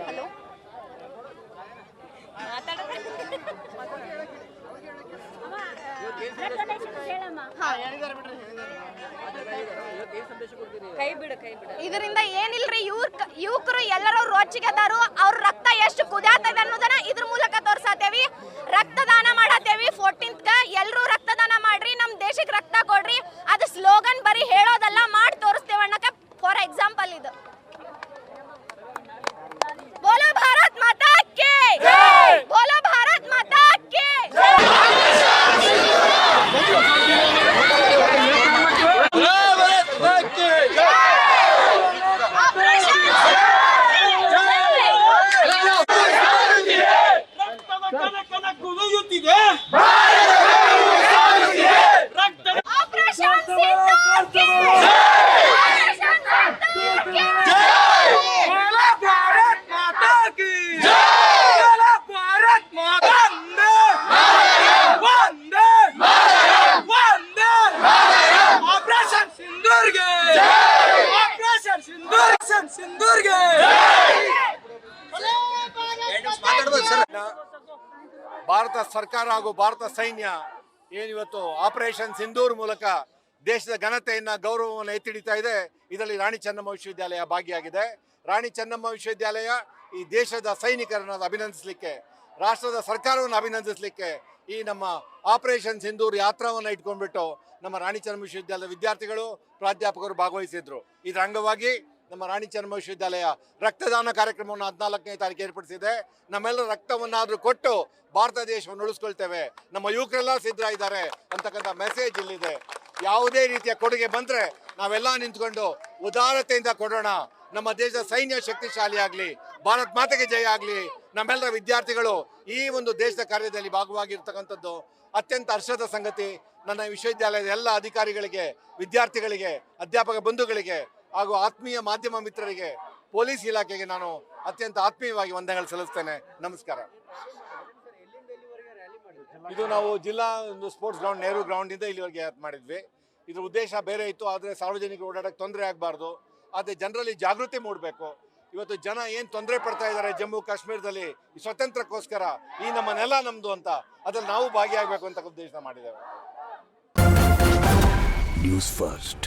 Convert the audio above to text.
Hello ಇದರಿಂದ ಏನಿಲ್ರಿ? ಇವ್ರ ಯುವಕರು ಎಲ್ಲರೂ ರೋಚಿಗೆ ಅದಾರು ಅವ್ರ ರಕ್ತ ಎಷ್ಟು ಕುದಾತದ ಅನ್ನೋದನ್ನ ರಕ್ತದ ಆಪರೇಷನ್ ಸಿಂಧೂರ್ ಕೇ ಆಪರೇಷನ್ ಸಿಂಧೂರ್ ಕೇ बोला ಭಾರತ ಸರ್ಕಾರ ಹಾಗೂ ಭಾರತ ಸೈನ್ಯ ಏನಿವತ್ತು ಆಪರೇಷನ್ ಸಿಂಧೂರ್ ಮೂಲಕ ದೇಶದ ಘನತೆಯನ್ನು ಗೌರವವನ್ನು ಎತ್ತಿಡಿತಾ ಇದೆ. ಇದರಲ್ಲಿ ರಾಣಿ ಚೆನ್ನಮ್ಮ ವಿಶ್ವವಿದ್ಯಾಲಯ ಭಾಗಿಯಾಗಿದೆ. ರಾಣಿ ಚೆನ್ನಮ್ಮ ವಿಶ್ವವಿದ್ಯಾಲಯ ಈ ದೇಶದ ಸೈನಿಕರನ್ನ ಅಭಿನಂದಿಸಲಿಕ್ಕೆ, ರಾಷ್ಟ್ರದ ಸರ್ಕಾರವನ್ನು ಅಭಿನಂದಿಸಲಿಕ್ಕೆ ಈ ನಮ್ಮ ಆಪರೇಷನ್ ಸಿಂಧೂರ್ ಯಾತ್ರಾವನ್ನು ಇಟ್ಕೊಂಡ್ಬಿಟ್ಟು ನಮ್ಮ ರಾಣಿ ಚೆನ್ನಮ್ಮ ವಿಶ್ವವಿದ್ಯಾಲಯದ ವಿದ್ಯಾರ್ಥಿಗಳು, ಪ್ರಾಧ್ಯಾಪಕರು ಭಾಗವಹಿಸಿದ್ರು. ಇದರ ಅಂಗವಾಗಿ ನಮ್ಮ ರಾಣಿ ಚರ್ಮ ವಿಶ್ವವಿದ್ಯಾಲಯ ರಕ್ತದಾನ ಕಾರ್ಯಕ್ರಮವನ್ನು ಹದಿನಾಲ್ಕನೇ ತಾರೀಕು ಏರ್ಪಡಿಸಿದೆ. ನಮ್ಮೆಲ್ಲರ ರಕ್ತವನ್ನಾದರೂ ಕೊಟ್ಟು ಭಾರತ ದೇಶವನ್ನು ಉಳಿಸ್ಕೊಳ್ತೇವೆ. ನಮ್ಮ ಯುವಕರೆಲ್ಲ ಸಿದ್ಧ ಇದ್ದಾರೆ ಅಂತಕ್ಕಂಥ ಮೆಸೇಜ್ ಇಲ್ಲಿದೆ. ಯಾವುದೇ ರೀತಿಯ ಕೊಡುಗೆ ಬಂದರೆ ನಾವೆಲ್ಲ ನಿಂತ್ಕೊಂಡು ಉದಾರತೆಯಿಂದ ಕೊಡೋಣ. ನಮ್ಮ ದೇಶದ ಸೈನ್ಯ ಶಕ್ತಿಶಾಲಿ ಆಗಲಿ, ಭಾರತ್ ಮಾತೆಗೆ ಜಯ ಆಗಲಿ, ನಮ್ಮೆಲ್ಲರ ವಿದ್ಯಾರ್ಥಿಗಳು ಈ ಒಂದು ದೇಶದ ಕಾರ್ಯದಲ್ಲಿ ಭಾಗವಾಗಿರ್ತಕ್ಕಂಥದ್ದು ಅತ್ಯಂತ ಹರ್ಷದ ಸಂಗತಿ. ನನ್ನ ವಿಶ್ವವಿದ್ಯಾಲಯದ ಎಲ್ಲ ಅಧಿಕಾರಿಗಳಿಗೆ, ವಿದ್ಯಾರ್ಥಿಗಳಿಗೆ, ಅಧ್ಯಾಪಕ ಬಂಧುಗಳಿಗೆ ಹಾಗೂ ಆತ್ಮೀಯ ಮಾಧ್ಯಮ ಮಿತ್ರರಿಗೆ ಪೊಲೀಸ್ ಇಲಾಖೆಗೆ ನಾನು ಅತ್ಯಂತ ಆತ್ಮೀಯವಾಗಿ ವಂದನೆಗಳು ಸಲ್ಲಿಸ್ತೇನೆ. ನಮಸ್ಕಾರ. ಇದು ನಾವು ಜಿಲ್ಲಾ ಒಂದು ಸ್ಪೋರ್ಟ್ಸ್ ಗ್ರೌಂಡ್ ನೆಹರು ಗ್ರೌಂಡ್ ಇಂದ ಇಲ್ಲಿವರೆಗೆ ಮಾಡಿದ್ವಿ. ಇದ್ರ ಉದ್ದೇಶ ಬೇರೆ ಇತ್ತು, ಆದರೆ ಸಾರ್ವಜನಿಕರು ಓಡಾಡಕ್ಕೆ ತೊಂದರೆ ಆಗಬಾರ್ದು. ಆದರೆ ಜನರಲ್ಲಿ ಜಾಗೃತಿ ಮೂಡಬೇಕು. ಇವತ್ತು ಜನ ಏನು ತೊಂದರೆ ಪಡ್ತಾ ಇದ್ದಾರೆ ಜಮ್ಮು ಕಾಶ್ಮೀರದಲ್ಲಿ ಸ್ವತಂತ್ರಕ್ಕೋಸ್ಕರ, ಈ ನಮ್ಮ ನೆಲ ನಮ್ದು ಅಂತ, ಅದ್ರಲ್ಲಿ ನಾವು ಭಾಗಿಯಾಗಬೇಕು ಅಂತ ಉದ್ದೇಶ ಮಾಡಿದ್ದೇವೆ. News first